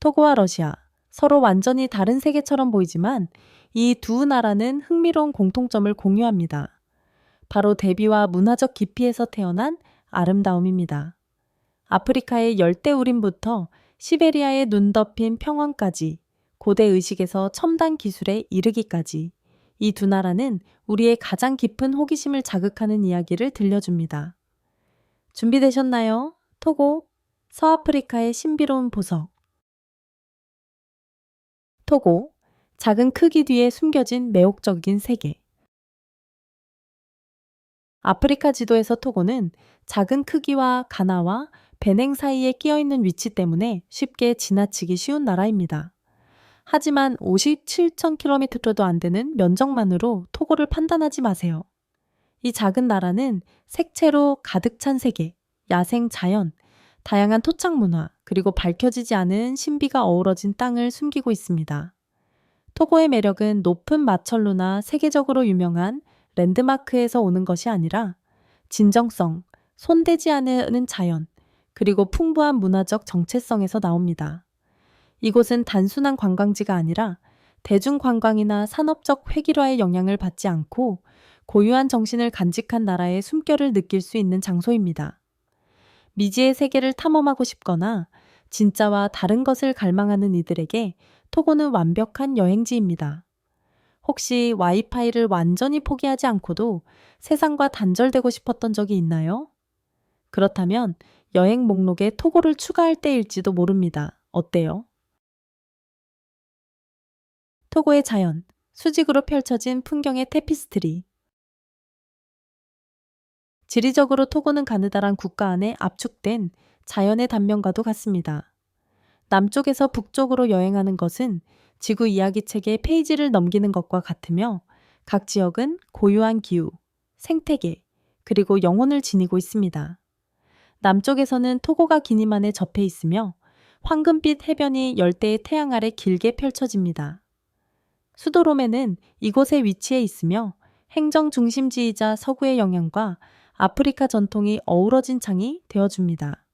토고와 러시아, 서로 완전히 다른 세계처럼 보이지만 이 두 나라는 흥미로운 공통점을 공유합니다. 바로 대비와 문화적 깊이에서 태어난 아름다움입니다. 아프리카의 열대 우림부터 시베리아의 눈 덮인 평원까지 고대 의식에서 첨단 기술에 이르기까지 이 두 나라는 우리의 가장 깊은 호기심을 자극하는 이야기를 들려줍니다. 준비되셨나요? 토고, 서아프리카의 신비로운 보석. 토고, 작은 크기 뒤에 숨겨진 매혹적인 세계. 아프리카 지도에서 토고는 작은 크기와 가나와 베냉 사이에 끼어 있는 위치 때문에 쉽게 지나치기 쉬운 나라입니다. 하지만 57,000km도 안 되는 면적만으로 토고를 판단하지 마세요. 이 작은 나라는 색채로 가득 찬 세계, 야생 자연, 다양한 토착 문화, 그리고 밝혀지지 않은 신비가 어우러진 땅을 숨기고 있습니다. 토고의 매력은 높은 마철루나 세계적으로 유명한 랜드마크에서 오는 것이 아니라 진정성, 손대지 않는 자연, 그리고 풍부한 문화적 정체성에서 나옵니다. 이곳은 단순한 관광지가 아니라 대중관광이나 산업적 회기화의 영향을 받지 않고 고유한 정신을 간직한 나라의 숨결을 느낄 수 있는 장소입니다. 미지의 세계를 탐험하고 싶거나 진짜와 다른 것을 갈망하는 이들에게 토고는 완벽한 여행지입니다. 혹시 와이파이를 완전히 포기하지 않고도 세상과 단절되고 싶었던 적이 있나요? 그렇다면 여행 목록에 토고를 추가할 때일지도 모릅니다. 어때요? 토고의 자연, 수직으로 펼쳐진 풍경의 테피스트리. 지리적으로 토고는 가느다란 국가 안에 압축된 자연의 단면과도 같습니다. 남쪽에서 북쪽으로 여행하는 것은 지구 이야기 책의 페이지를 넘기는 것과 같으며 각 지역은 고유한 기후, 생태계, 그리고 영혼을 지니고 있습니다. 남쪽에서는 토고가 기니만에 접해 있으며 황금빛 해변이 열대의 태양 아래 길게 펼쳐집니다. 수도 롬에는 이곳에 위치해 있으며 행정 중심지이자 서구의 영향과 아프리카 전통이 어우러진 창이 되어줍니다.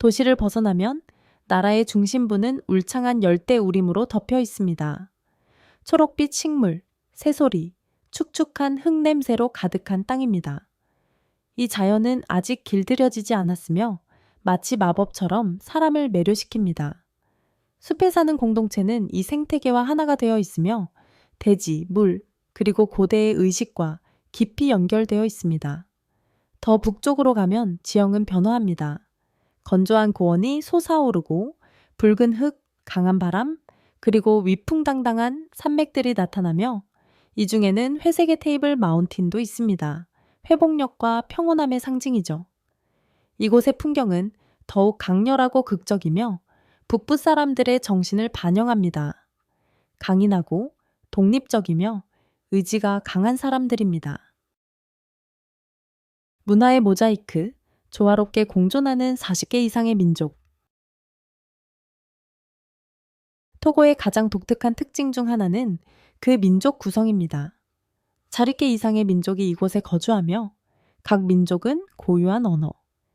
도시를 벗어나면 나라의 중심부는 울창한 열대 우림으로 덮여 있습니다. 초록빛 식물, 새소리, 축축한 흙냄새로 가득한 땅입니다. 이 자연은 아직 길들여지지 않았으며 마치 마법처럼 사람을 매료시킵니다. 숲에 사는 공동체는 이 생태계와 하나가 되어 있으며 대지, 물, 그리고 고대의 의식과 깊이 연결되어 있습니다. 더 북쪽으로 가면 지형은 변화합니다. 건조한 고원이 솟아오르고 붉은 흙, 강한 바람, 그리고 위풍당당한 산맥들이 나타나며 이 중에는 회색의 테이블 마운틴도 있습니다. 회복력과 평온함의 상징이죠. 이곳의 풍경은 더욱 강렬하고 극적이며 북부 사람들의 정신을 반영합니다. 강인하고 독립적이며 의지가 강한 사람들입니다. 문화의 모자이크, 조화롭게 공존하는 40개 이상의 민족. 토고의 가장 독특한 특징 중 하나는 그 민족 구성입니다. 40개 이상의 민족이 이곳에 거주하며 각 민족은 고유한 언어,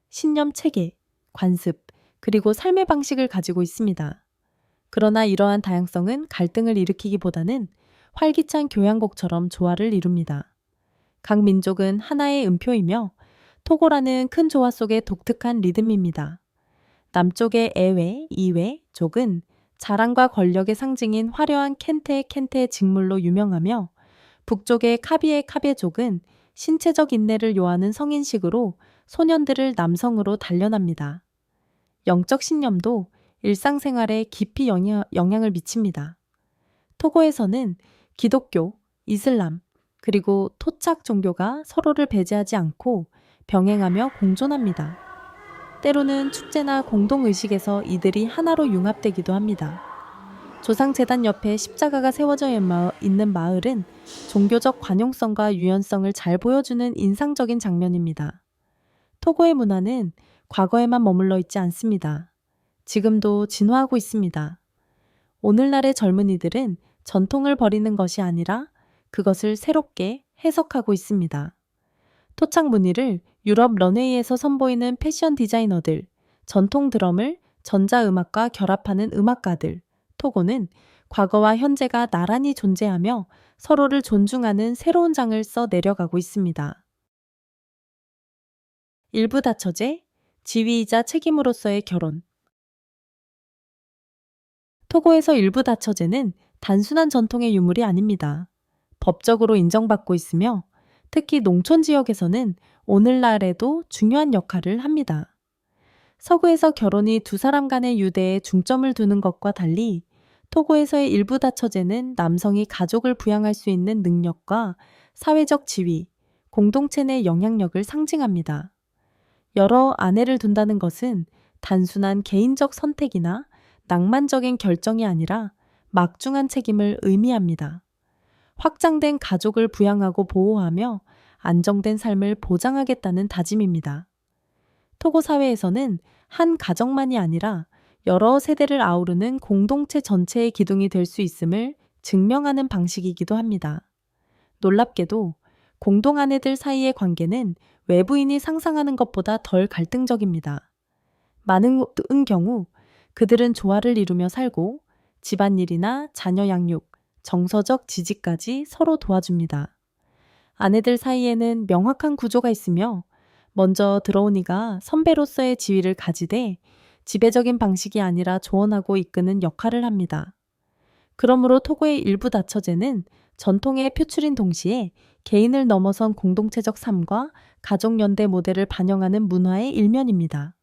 신념 체계, 관습, 그리고 삶의 방식을 가지고 있습니다. 그러나 이러한 다양성은 갈등을 일으키기보다는 활기찬 교향곡처럼 조화를 이룹니다. 각 민족은 하나의 음표이며 토고라는 큰 조화 속의 독특한 리듬입니다. 남쪽의 에웨, 이웨, 족은 자랑과 권력의 상징인 화려한 켄테 켄테 직물로 유명하며 북쪽의 카비의 카베족은 신체적 인내를 요하는 성인식으로 소년들을 남성으로 단련합니다. 영적 신념도 일상생활에 깊이 영향, 영향을 미칩니다. 토고에서는 기독교, 이슬람, 그리고 토착 종교가 서로를 배제하지 않고 병행하며 공존합니다. 때로는 축제나 공동의식에서 이들이 하나로 융합되기도 합니다. 조상재단 옆에 십자가가 세워져 있는 마을은 종교적 관용성과 유연성을 잘 보여주는 인상적인 장면입니다. 토고의 문화는 과거에만 머물러 있지 않습니다. 지금도 진화하고 있습니다. 오늘날의 젊은이들은 전통을 버리는 것이 아니라 그것을 새롭게 해석하고 있습니다. 토착 무늬를 유럽 런웨이에서 선보이는 패션 디자이너들, 전통 드럼을 전자음악과 결합하는 음악가들, 토고는 과거와 현재가 나란히 존재하며 서로를 존중하는 새로운 장을 써 내려가고 있습니다. 일부 다처제, 지위이자 책임으로서의 결혼. 토고에서 일부 다처제는 단순한 전통의 유물이 아닙니다. 법적으로 인정받고 있으며 특히 농촌 지역에서는 오늘날에도 중요한 역할을 합니다. 서구에서 결혼이 두 사람 간의 유대에 중점을 두는 것과 달리 토고에서의 일부 다처제는 남성이 가족을 부양할 수 있는 능력과 사회적 지위, 공동체 내 영향력을 상징합니다. 여러 아내를 둔다는 것은 단순한 개인적 선택이나 낭만적인 결정이 아니라 막중한 책임을 의미합니다. 확장된 가족을 부양하고 보호하며 안정된 삶을 보장하겠다는 다짐입니다. 토고 사회에서는 한 가정만이 아니라 여러 세대를 아우르는 공동체 전체의 기둥이 될 수 있음을 증명하는 방식이기도 합니다. 놀랍게도 공동 아내들 사이의 관계는 외부인이 상상하는 것보다 덜 갈등적입니다. 많은 경우 그들은 조화를 이루며 살고 집안일이나 자녀 양육, 정서적 지지까지 서로 도와줍니다. 아내들 사이에는 명확한 구조가 있으며 먼저 들어온 이가 선배로서의 지위를 가지되 지배적인 방식이 아니라 조언하고 이끄는 역할을 합니다. 그러므로 토고의 일부 다처제는 전통의 표출인 동시에 개인을 넘어선 공동체적 삶과 가족연대 모델을 반영하는 문화의 일면입니다.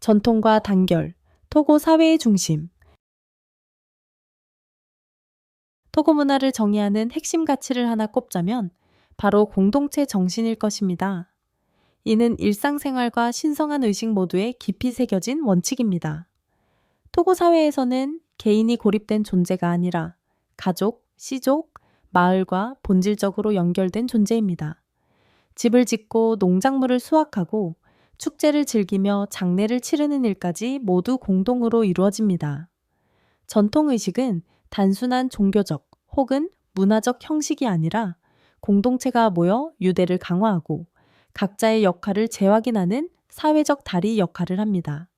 전통과 단결, 토고 사회의 중심. 토고 문화를 정의하는 핵심 가치를 하나 꼽자면 바로 공동체 정신일 것입니다. 이는 일상생활과 신성한 의식 모두에 깊이 새겨진 원칙입니다. 토고 사회에서는 개인이 고립된 존재가 아니라 가족, 시족, 마을과 본질적으로 연결된 존재입니다. 집을 짓고 농작물을 수확하고 축제를 즐기며 장례를 치르는 일까지 모두 공동으로 이루어집니다. 전통의식은 단순한 종교적 혹은 문화적 형식이 아니라 공동체가 모여 유대를 강화하고 각자의 역할을 재확인하는 사회적 다리 역할을 합니다.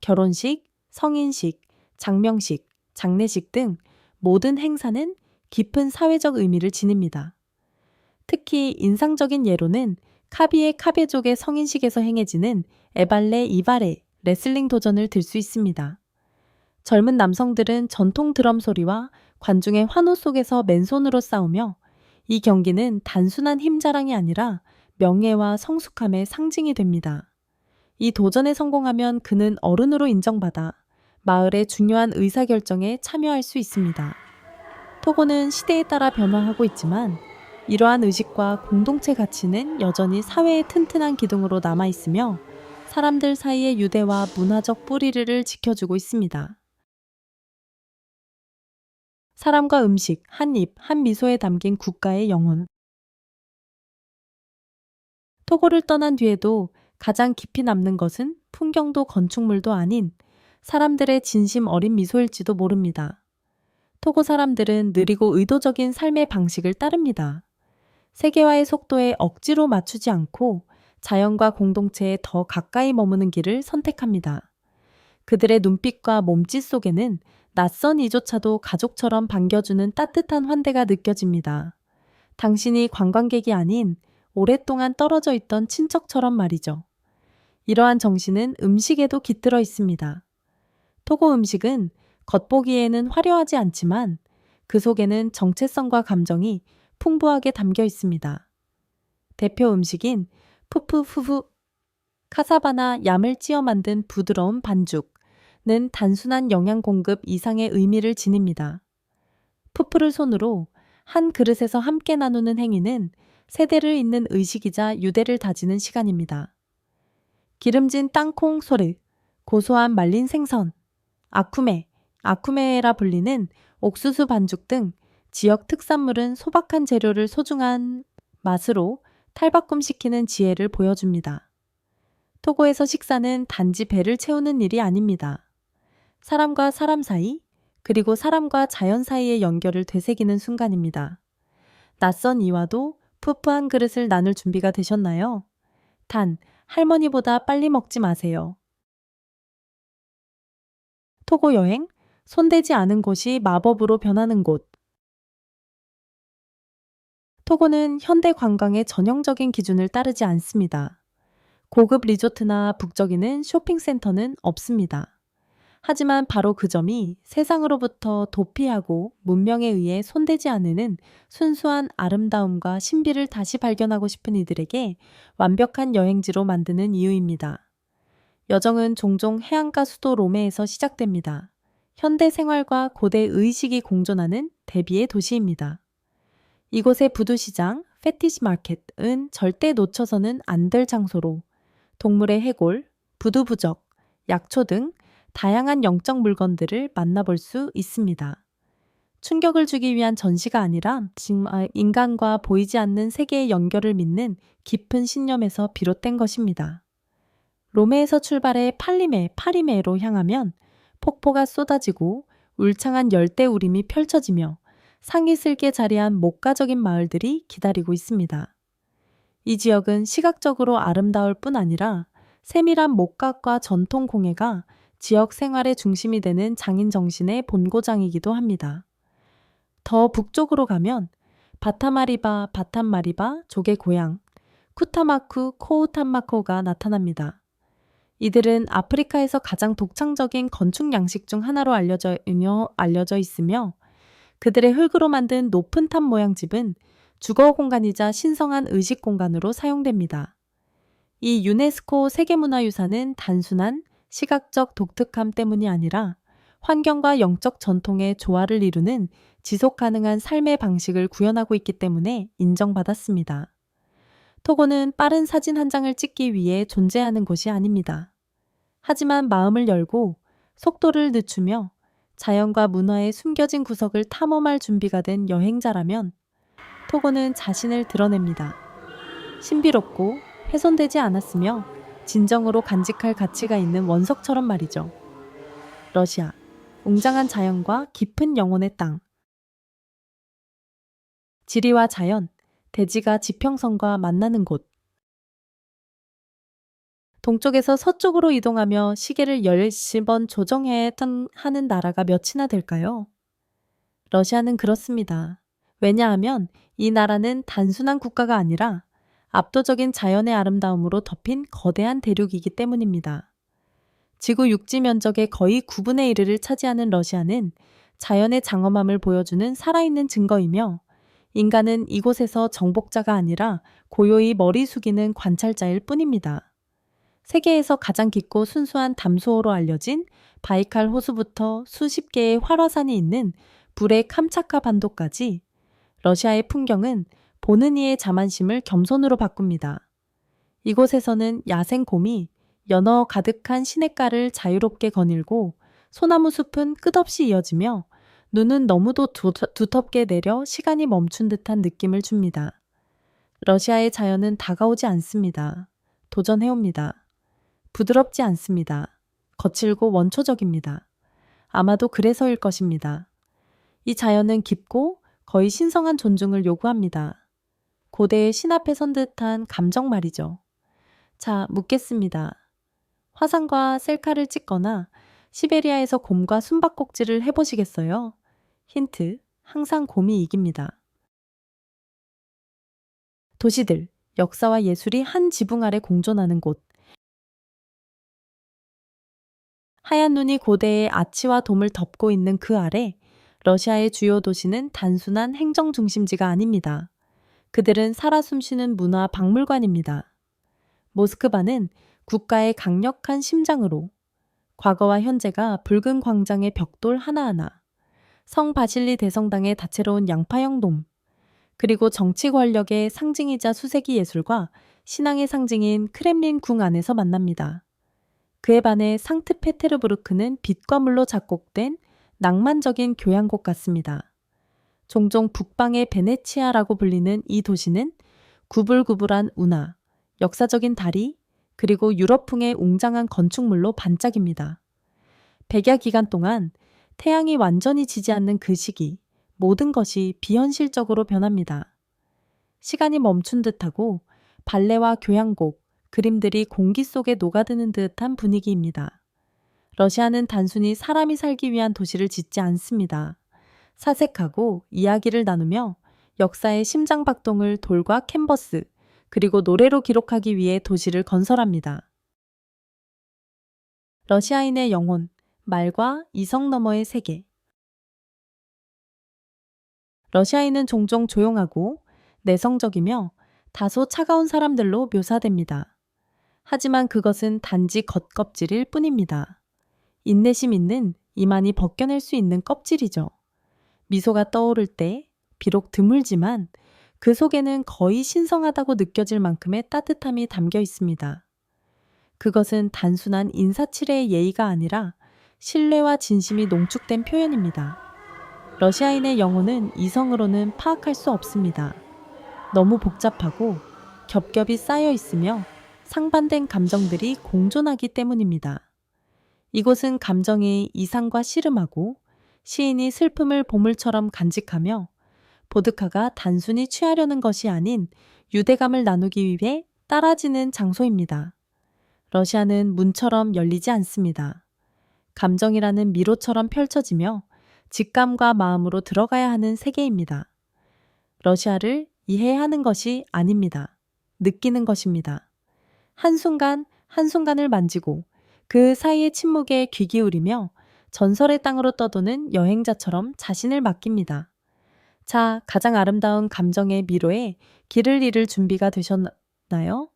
결혼식, 성인식, 장명식, 장례식 등 모든 행사는 깊은 사회적 의미를 지닙니다. 특히 인상적인 예로는 카비의 카베족의 성인식에서 행해지는 에발레 이발레 레슬링 도전을 들 수 있습니다. 젊은 남성들은 전통 드럼 소리와 관중의 환호 속에서 맨손으로 싸우며 이 경기는 단순한 힘 자랑이 아니라 명예와 성숙함의 상징이 됩니다. 이 도전에 성공하면 그는 어른으로 인정받아 마을의 중요한 의사결정에 참여할 수 있습니다. 토고는 시대에 따라 변화하고 있지만 이러한 의식과 공동체 가치는 여전히 사회의 튼튼한 기둥으로 남아 있으며 사람들 사이의 유대와 문화적 뿌리를 지켜주고 있습니다. 사람과 음식, 한 입, 한 미소에 담긴 국가의 영혼. 토고를 떠난 뒤에도 가장 깊이 남는 것은 풍경도 건축물도 아닌 사람들의 진심 어린 미소일지도 모릅니다. 토고 사람들은 느리고 의도적인 삶의 방식을 따릅니다. 세계화의 속도에 억지로 맞추지 않고 자연과 공동체에 더 가까이 머무는 길을 선택합니다. 그들의 눈빛과 몸짓 속에는 낯선 이조차도 가족처럼 반겨주는 따뜻한 환대가 느껴집니다. 당신이 관광객이 아닌 오랫동안 떨어져 있던 친척처럼 말이죠. 이러한 정신은 음식에도 깃들어 있습니다. 토고 음식은 겉보기에는 화려하지 않지만 그 속에는 정체성과 감정이 풍부하게 담겨 있습니다. 대표 음식인 푸푸푸푸 카사바나 얌을 찌어 만든 부드러운 반죽 는 단순한 영양 공급 이상의 의미를 지닙니다. 푸푸를 손으로 한 그릇에서 함께 나누는 행위는 세대를 잇는 의식이자 유대를 다지는 시간입니다. 기름진 땅콩 소르, 고소한 말린 생선, 아쿠메, 아쿠메라 불리는 옥수수 반죽 등 지역 특산물은 소박한 재료를 소중한 맛으로 탈바꿈시키는 지혜를 보여줍니다. 토고에서 식사는 단지 배를 채우는 일이 아닙니다. 사람과 사람 사이, 그리고 사람과 자연 사이의 연결을 되새기는 순간입니다. 낯선 이와도 푸푸한 그릇을 나눌 준비가 되셨나요? 단, 할머니보다 빨리 먹지 마세요. 토고 여행, 손대지 않은 곳이 마법으로 변하는 곳. 토고는 현대 관광의 전형적인 기준을 따르지 않습니다. 고급 리조트나 북적이는 쇼핑센터는 없습니다. 하지만 바로 그 점이 세상으로부터 도피하고 문명에 의해 손대지 않는 순수한 아름다움과 신비를 다시 발견하고 싶은 이들에게 완벽한 여행지로 만드는 이유입니다. 여정은 종종 해안가 수도 로메에서 시작됩니다. 현대 생활과 고대 의식이 공존하는 대비의 도시입니다. 이곳의 부두시장, 페티시 마켓은 절대 놓쳐서는 안 될 장소로 동물의 해골, 부두부적, 약초 등 다양한 영적 물건들을 만나볼 수 있습니다. 충격을 주기 위한 전시가 아니라 정말 인간과 보이지 않는 세계의 연결을 믿는 깊은 신념에서 비롯된 것입니다. 로메에서 출발해 팔리메, 파리메로 향하면 폭포가 쏟아지고 울창한 열대우림이 펼쳐지며 상이 슬게 자리한 목가적인 마을들이 기다리고 있습니다. 이 지역은 시각적으로 아름다울 뿐 아니라 세밀한 목각과 전통 공예가 지역 생활의 중심이 되는 장인 정신의 본고장이기도 합니다. 더 북쪽으로 가면 바타마리바, 바탄마리바, 조개 고향, 쿠타마쿠, 코우탄마코가 나타납니다. 이들은 아프리카에서 가장 독창적인 건축 양식 중 하나로 알려져, 알려져 있으며 그들의 흙으로 만든 높은 탑 모양 집은 주거 공간이자 신성한 의식 공간으로 사용됩니다. 이 유네스코 세계문화유산은 단순한 시각적 독특함 때문이 아니라 환경과 영적 전통의 조화를 이루는 지속 가능한 삶의 방식을 구현하고 있기 때문에 인정받았습니다. 토고는 빠른 사진 한 장을 찍기 위해 존재하는 곳이 아닙니다. 하지만 마음을 열고 속도를 늦추며 자연과 문화의 숨겨진 구석을 탐험할 준비가 된 여행자라면 토고는 자신을 드러냅니다. 신비롭고 훼손되지 않았으며 진정으로 간직할 가치가 있는 원석처럼 말이죠. 러시아, 웅장한 자연과 깊은 영혼의 땅. 지리와 자연, 대지가 지평선과 만나는 곳. 동쪽에서 서쪽으로 이동하며 시계를 10번 조정해야 하는 나라가 몇이나 될까요? 러시아는 그렇습니다. 왜냐하면 이 나라는 단순한 국가가 아니라 압도적인 자연의 아름다움으로 덮인 거대한 대륙이기 때문입니다. 지구 육지 면적의 거의 9분의 1을 차지하는 러시아는 자연의 장엄함을 보여주는 살아있는 증거이며 인간은 이곳에서 정복자가 아니라 고요히 머리 숙이는 관찰자일 뿐입니다. 세계에서 가장 깊고 순수한 담수호로 알려진 바이칼 호수부터 수십 개의 활화산이 있는 불의 캄차카 반도까지 러시아의 풍경은 보는 이의 자만심을 겸손으로 바꿉니다. 이곳에서는 야생 곰이 연어 가득한 시냇가를 자유롭게 거닐고 소나무 숲은 끝없이 이어지며 눈은 너무도 두텁게 내려 시간이 멈춘 듯한 느낌을 줍니다. 러시아의 자연은 다가오지 않습니다. 도전해옵니다. 부드럽지 않습니다. 거칠고 원초적입니다. 아마도 그래서일 것입니다. 이 자연은 깊고 거의 신성한 존중을 요구합니다. 고대의 신 앞에 선 듯한 감정 말이죠. 자, 묻겠습니다. 화상과 셀카를 찍거나 시베리아에서 곰과 숨바꼭질을 해보시겠어요? 힌트, 항상 곰이 이깁니다. 도시들, 역사와 예술이 한 지붕 아래 공존하는 곳. 하얀 눈이 고대의 아치와 돔을 덮고 있는 그 아래 러시아의 주요 도시는 단순한 행정 중심지가 아닙니다. 그들은 살아 숨쉬는 문화 박물관입니다. 모스크바는 국가의 강력한 심장으로 과거와 현재가 붉은 광장의 벽돌 하나하나, 성 바실리 대성당의 다채로운 양파형 돔, 그리고 정치 권력의 상징이자 수세기 예술과 신앙의 상징인 크렘린 궁 안에서 만납니다. 그에 반해 상트페테르부르크는 빛과 물로 작곡된 낭만적인 교향곡 같습니다. 종종 북방의 베네치아라고 불리는 이 도시는 구불구불한 운하, 역사적인 다리, 그리고 유럽풍의 웅장한 건축물로 반짝입니다. 백야 기간 동안 태양이 완전히 지지 않는 그 시기, 모든 것이 비현실적으로 변합니다. 시간이 멈춘 듯하고 발레와 교향곡, 그림들이 공기 속에 녹아드는 듯한 분위기입니다. 러시아는 단순히 사람이 살기 위한 도시를 짓지 않습니다. 사색하고 이야기를 나누며 역사의 심장박동을 돌과 캔버스, 그리고 노래로 기록하기 위해 도시를 건설합니다. 러시아인의 영혼, 말과 이성 너머의 세계. 러시아인은 종종 조용하고 내성적이며 다소 차가운 사람들로 묘사됩니다. 하지만 그것은 단지 겉껍질일 뿐입니다. 인내심 있는 이만이 벗겨낼 수 있는 껍질이죠. 미소가 떠오를 때 비록 드물지만 그 속에는 거의 신성하다고 느껴질 만큼의 따뜻함이 담겨 있습니다. 그것은 단순한 인사치레의 예의가 아니라 신뢰와 진심이 농축된 표현입니다. 러시아인의 영혼은 이성으로는 파악할 수 없습니다. 너무 복잡하고 겹겹이 쌓여 있으며 상반된 감정들이 공존하기 때문입니다. 이곳은 감정이 이상과 씨름하고 시인이 슬픔을 보물처럼 간직하며 보드카가 단순히 취하려는 것이 아닌 유대감을 나누기 위해 따라지는 장소입니다. 러시아는 문처럼 열리지 않습니다. 감정이라는 미로처럼 펼쳐지며 직감과 마음으로 들어가야 하는 세계입니다. 러시아를 이해하는 것이 아닙니다. 느끼는 것입니다. 한순간, 한순간을 만지고 그 사이의 침묵에 귀 기울이며 전설의 땅으로 떠도는 여행자처럼 자신을 맡깁니다. 자, 가장 아름다운 감정의 미로에 길을 잃을 준비가 되셨나요?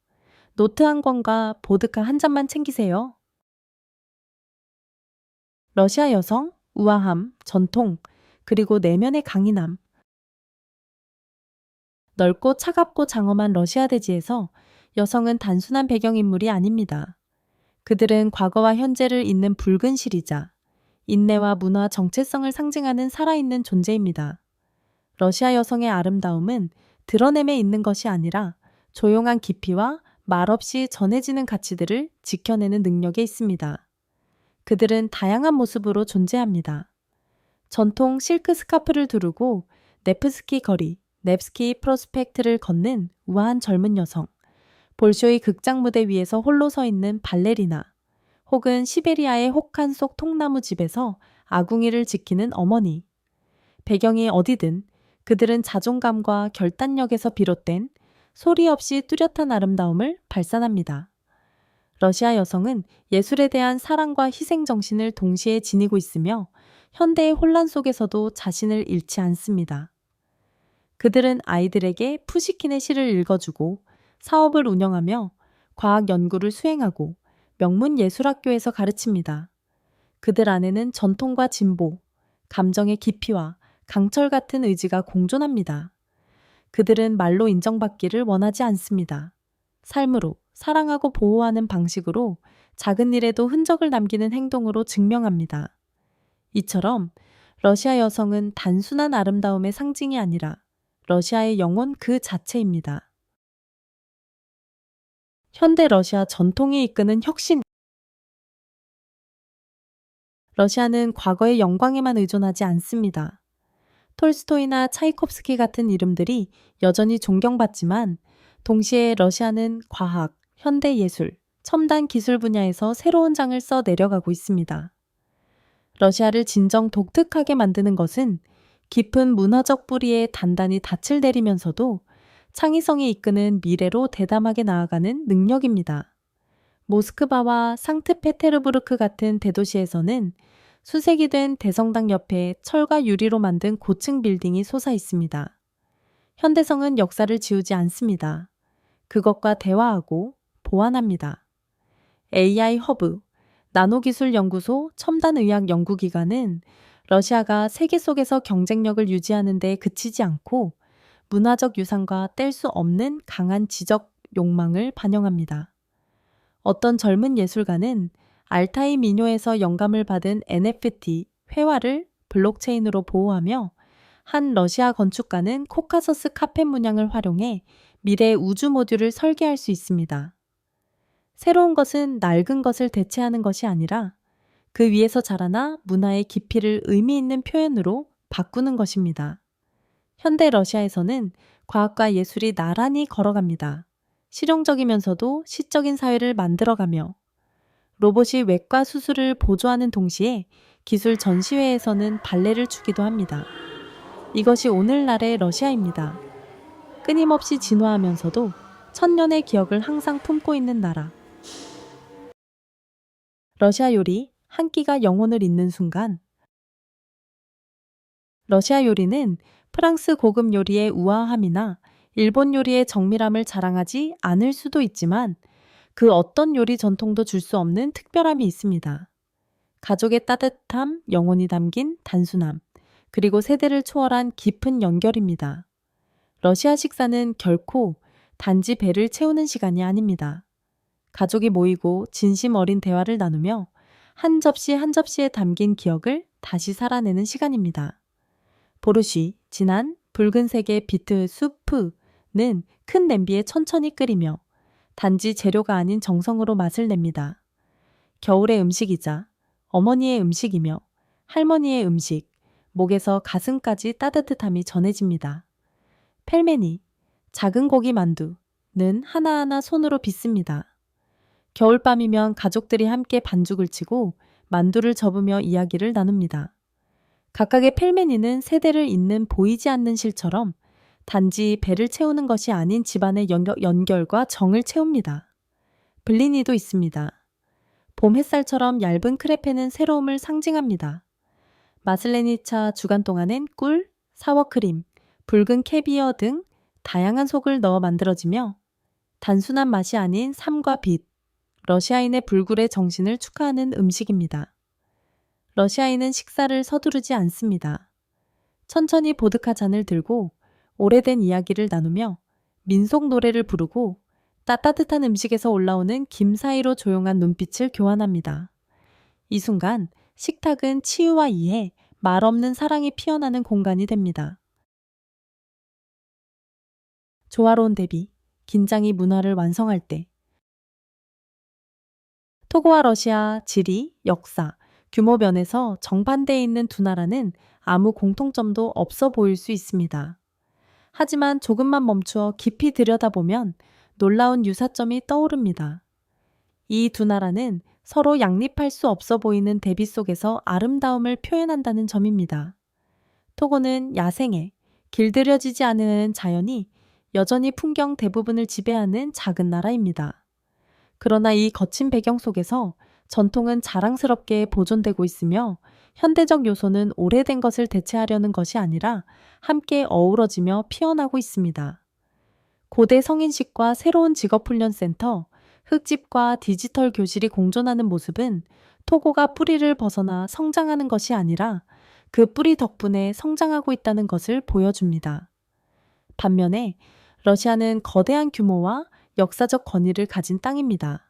노트 한 권과 보드카 한 잔만 챙기세요. 러시아 여성, 우아함, 전통, 그리고 내면의 강인함. 넓고 차갑고 장엄한 러시아 대지에서 여성은 단순한 배경인물이 아닙니다. 그들은 과거와 현재를 잇는 붉은 시리자, 인내와 문화 정체성을 상징하는 살아있는 존재입니다. 러시아 여성의 아름다움은 드러냄에 있는 것이 아니라 조용한 깊이와 말없이 전해지는 가치들을 지켜내는 능력에 있습니다. 그들은 다양한 모습으로 존재합니다. 전통 실크 스카프를 두르고 네프스키 거리, 넵스키 프로스펙트를 걷는 우아한 젊은 여성, 볼쇼이 극장 무대 위에서 홀로 서 있는 발레리나, 혹은 시베리아의 혹한 속 통나무 집에서 아궁이를 지키는 어머니. 배경이 어디든 그들은 자존감과 결단력에서 비롯된 소리 없이 뚜렷한 아름다움을 발산합니다. 러시아 여성은 예술에 대한 사랑과 희생 정신을 동시에 지니고 있으며 현대의 혼란 속에서도 자신을 잃지 않습니다. 그들은 아이들에게 푸시킨의 시를 읽어주고 사업을 운영하며 과학 연구를 수행하고 명문 예술학교에서 가르칩니다. 그들 안에는 전통과 진보, 감정의 깊이와 강철 같은 의지가 공존합니다. 그들은 말로 인정받기를 원하지 않습니다. 삶으로, 사랑하고 보호하는 방식으로 작은 일에도 흔적을 남기는 행동으로 증명합니다. 이처럼 러시아 여성은 단순한 아름다움의 상징이 아니라 러시아의 영혼 그 자체입니다. 현대 러시아 전통이 이끄는 혁신 러시아는 과거의 영광에만 의존하지 않습니다. 톨스토이나 차이콥스키 같은 이름들이 여전히 존경받지만 동시에 러시아는 과학, 현대 예술, 첨단 기술 분야에서 새로운 장을 써 내려가고 있습니다. 러시아를 진정 독특하게 만드는 것은 깊은 문화적 뿌리에 단단히 닻을 내리면서도 창의성이 이끄는 미래로 대담하게 나아가는 능력입니다. 모스크바와 상트페테르부르크 같은 대도시에서는 수색이 된 대성당 옆에 철과 유리로 만든 고층 빌딩이 솟아 있습니다. 현대성은 역사를 지우지 않습니다. 그것과 대화하고 보완합니다. AI 허브, 나노기술연구소 첨단의학연구기관은 러시아가 세계 속에서 경쟁력을 유지하는 데 그치지 않고 문화적 유산과 뗄 수 없는 강한 지적 욕망을 반영합니다. 어떤 젊은 예술가는 알타이 민요에서 영감을 받은 NFT, 회화를 블록체인으로 보호하며 한 러시아 건축가는 코카서스 카펫 문양을 활용해 미래 우주 모듈을 설계할 수 있습니다. 새로운 것은 낡은 것을 대체하는 것이 아니라 그 위에서 자라나 문화의 깊이를 의미 있는 표현으로 바꾸는 것입니다. 현대 러시아에서는 과학과 예술이 나란히 걸어갑니다. 실용적이면서도 시적인 사회를 만들어가며 로봇이 외과 수술을 보조하는 동시에 기술 전시회에서는 발레를 추기도 합니다. 이것이 오늘날의 러시아입니다. 끊임없이 진화하면서도 천년의 기억을 항상 품고 있는 나라. 러시아 요리 한 끼가 영혼을 잇는 순간 러시아 요리는 프랑스 고급 요리의 우아함이나 일본 요리의 정밀함을 자랑하지 않을 수도 있지만 그 어떤 요리 전통도 줄 수 없는 특별함이 있습니다. 가족의 따뜻함, 영혼이 담긴 단순함, 그리고 세대를 초월한 깊은 연결입니다. 러시아 식사는 결코 단지 배를 채우는 시간이 아닙니다. 가족이 모이고 진심 어린 대화를 나누며 한 접시 한 접시에 담긴 기억을 다시 살아내는 시간입니다. 보르시, 진한 붉은색의 비트 수프는 큰 냄비에 천천히 끓이며 단지 재료가 아닌 정성으로 맛을 냅니다. 겨울의 음식이자 어머니의 음식이며 할머니의 음식, 목에서 가슴까지 따뜻함이 전해집니다. 펠메니, 작은 고기 만두는 하나하나 손으로 빚습니다. 겨울밤이면 가족들이 함께 반죽을 치고 만두를 접으며 이야기를 나눕니다. 각각의 펠메니는 세대를 잇는 보이지 않는 실처럼 단지 배를 채우는 것이 아닌 집안의 연결, 과 정을 채웁니다. 블리니도 있습니다. 봄 햇살처럼 얇은 크레페는 새로움을 상징합니다. 마슬레니차 주간 동안엔 꿀, 사워크림, 붉은 캐비어 등 다양한 속을 넣어 만들어지며 단순한 맛이 아닌 삶과 빛, 러시아인의 불굴의 정신을 축하하는 음식입니다. 러시아인은 식사를 서두르지 않습니다. 천천히 보드카 잔을 들고 오래된 이야기를 나누며 민속 노래를 부르고 따뜻한 음식에서 올라오는 김 사이로 조용한 눈빛을 교환합니다. 이 순간 식탁은 치유와 이해, 말 없는 사랑이 피어나는 공간이 됩니다. 조화로운 대비, 긴장이 문화를 완성할 때 토고와 러시아, 지리, 역사, 규모 면에서 정반대에 있는 두 나라는 아무 공통점도 없어 보일 수 있습니다. 하지만 조금만 멈추어 깊이 들여다보면 놀라운 유사점이 떠오릅니다. 이 두 나라는 서로 양립할 수 없어 보이는 대비 속에서 아름다움을 표현한다는 점입니다. 토고는 야생에 길들여지지 않은 자연이 여전히 풍경 대부분을 지배하는 작은 나라입니다. 그러나 이 거친 배경 속에서 전통은 자랑스럽게 보존되고 있으며 현대적 요소는 오래된 것을 대체하려는 것이 아니라 함께 어우러지며 피어나고 있습니다. 고대 성인식과 새로운 직업훈련센터, 흙집과 디지털 교실이 공존하는 모습은 토고가 뿌리를 벗어나 성장하는 것이 아니라 그 뿌리 덕분에 성장하고 있다는 것을 보여줍니다. 반면에 러시아는 거대한 규모와 역사적 권위를 가진 땅입니다.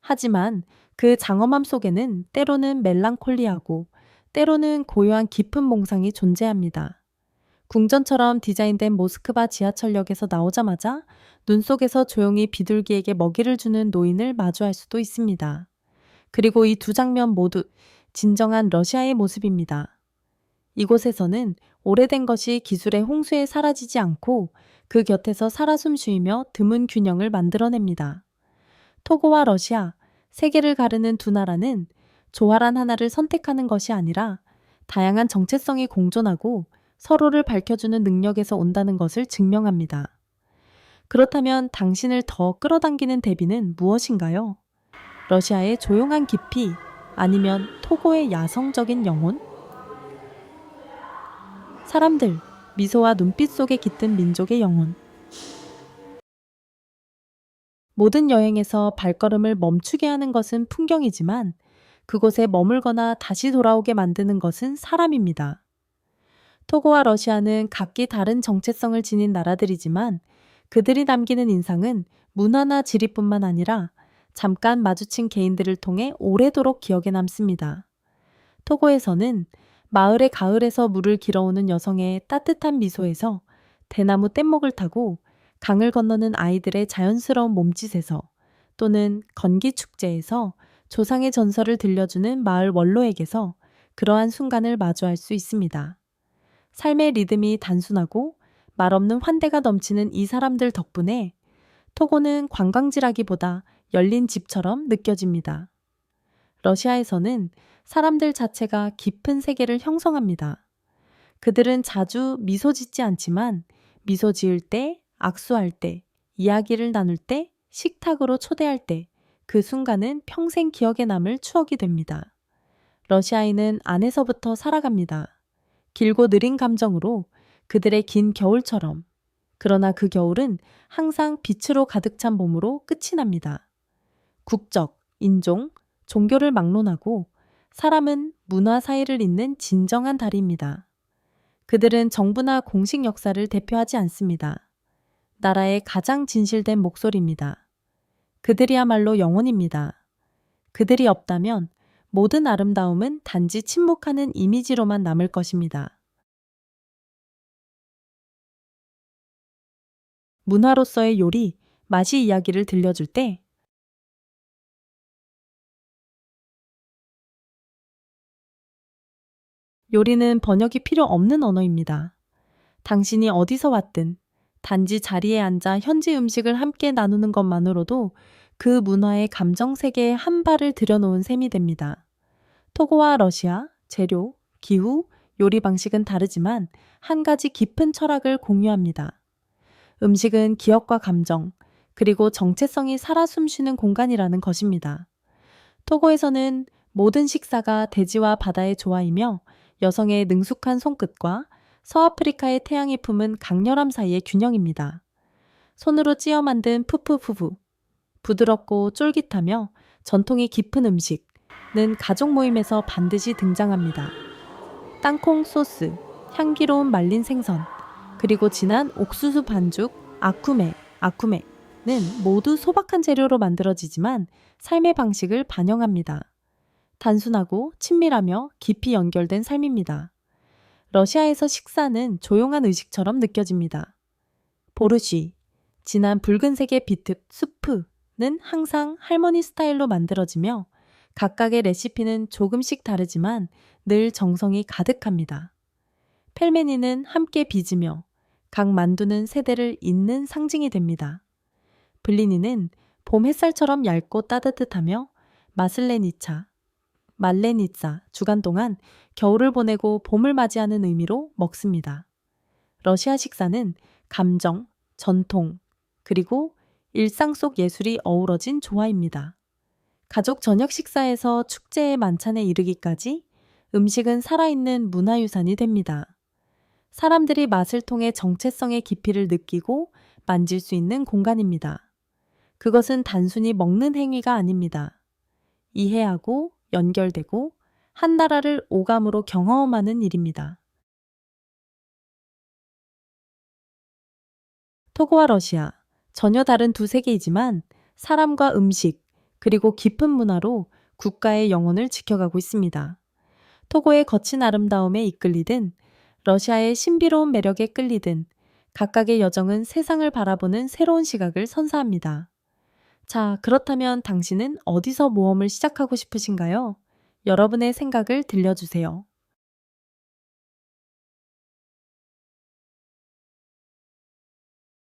하지만 그 장엄함 속에는 때로는 멜랑콜리하고 때로는 고요한 깊은 몽상이 존재합니다. 궁전처럼 디자인된 모스크바 지하철역에서 나오자마자 눈 속에서 조용히 비둘기에게 먹이를 주는 노인을 마주할 수도 있습니다. 그리고 이 두 장면 모두 진정한 러시아의 모습입니다. 이곳에서는 오래된 것이 기술의 홍수에 사라지지 않고 그 곁에서 살아 숨쉬며 드문 균형을 만들어냅니다. 토고와 러시아, 세계를 가르는 두 나라는 조화란 하나를 선택하는 것이 아니라 다양한 정체성이 공존하고 서로를 밝혀주는 능력에서 온다는 것을 증명합니다. 그렇다면 당신을 더 끌어당기는 대비는 무엇인가요? 러시아의 조용한 깊이 아니면 토고의 야성적인 영혼? 사람들, 미소와 눈빛 속에 깃든 민족의 영혼. 모든 여행에서 발걸음을 멈추게 하는 것은 풍경이지만 그곳에 머물거나 다시 돌아오게 만드는 것은 사람입니다. 토고와 러시아는 각기 다른 정체성을 지닌 나라들이지만 그들이 남기는 인상은 문화나 지리뿐만 아니라 잠깐 마주친 개인들을 통해 오래도록 기억에 남습니다. 토고에서는 마을의 가을에서 물을 길어오는 여성의 따뜻한 미소에서 대나무 뗏목을 타고 강을 건너는 아이들의 자연스러운 몸짓에서 또는 건기 축제에서 조상의 전설을 들려주는 마을 원로에게서 그러한 순간을 마주할 수 있습니다. 삶의 리듬이 단순하고 말없는 환대가 넘치는 이 사람들 덕분에 토고는 관광지라기보다 열린 집처럼 느껴집니다. 러시아에서는 사람들 자체가 깊은 세계를 형성합니다. 그들은 자주 미소 짓지 않지만 미소 지을 때, 악수할 때, 이야기를 나눌 때, 식탁으로 초대할 때, 그 순간은 평생 기억에 남을 추억이 됩니다. 러시아인은 안에서부터 살아갑니다. 길고 느린 감정으로 그들의 긴 겨울처럼. 그러나 그 겨울은 항상 빛으로 가득 찬 봄으로 끝이 납니다. 국적, 인종, 종교를 막론하고 사람은 문화 사이를 잇는 진정한 다리입니다. 그들은 정부나 공식 역사를 대표하지 않습니다. 나라의 가장 진실된 목소리입니다. 그들이야말로 영혼입니다. 그들이 없다면 모든 아름다움은 단지 침묵하는 이미지로만 남을 것입니다. 문화로서의 요리, 맛이 이야기를 들려줄 때 요리는 번역이 필요 없는 언어입니다. 당신이 어디서 왔든 단지 자리에 앉아 현지 음식을 함께 나누는 것만으로도 그 문화의 감정 세계에 한 발을 들여놓은 셈이 됩니다. 토고와 러시아, 재료, 기후, 요리 방식은 다르지만 한 가지 깊은 철학을 공유합니다. 음식은 기억과 감정, 그리고 정체성이 살아 숨쉬는 공간이라는 것입니다. 토고에서는 모든 식사가 대지와 바다의 조화이며 여성의 능숙한 손끝과 서아프리카의 태양이 품은 강렬함 사이의 균형입니다. 손으로 찧어 만든 푸푸푸푸. 부드럽고 쫄깃하며 전통이 깊은 음식는 가족 모임에서 반드시 등장합니다. 땅콩 소스, 향기로운 말린 생선, 그리고 진한 옥수수 반죽, 아쿠메, 아쿠메는 모두 소박한 재료로 만들어지지만 삶의 방식을 반영합니다. 단순하고 친밀하며 깊이 연결된 삶입니다. 러시아에서 식사는 조용한 의식처럼 느껴집니다. 보르쉬, 진한 붉은색의 비트 수프는 항상 할머니 스타일로 만들어지며 각각의 레시피는 조금씩 다르지만 늘 정성이 가득합니다. 펠메니는 함께 빚으며 각 만두는 세대를 잇는 상징이 됩니다. 블리니는 봄 햇살처럼 얇고 따뜻하며 마슬레니차, 말레니짜 주간 동안 겨울을 보내고 봄을 맞이하는 의미로 먹습니다. 러시아 식사는 감정, 전통, 그리고 일상 속 예술이 어우러진 조화입니다. 가족 저녁 식사에서 축제의 만찬에 이르기까지 음식은 살아있는 문화유산이 됩니다. 사람들이 맛을 통해 정체성의 깊이를 느끼고 만질 수 있는 공간입니다. 그것은 단순히 먹는 행위가 아닙니다. 이해하고 연결되고 한 나라를 오감으로 경험하는 일입니다. 토고와 러시아, 전혀 다른 두 세계이지만 사람과 음식, 그리고 깊은 문화로 국가의 영혼을 지켜가고 있습니다. 토고의 거친 아름다움에 이끌리든 러시아의 신비로운 매력에 끌리든 각각의 여정은 세상을 바라보는 새로운 시각을 선사합니다. 자, 그렇다면 당신은 어디서 모험을 시작하고 싶으신가요? 여러분의 생각을 들려주세요.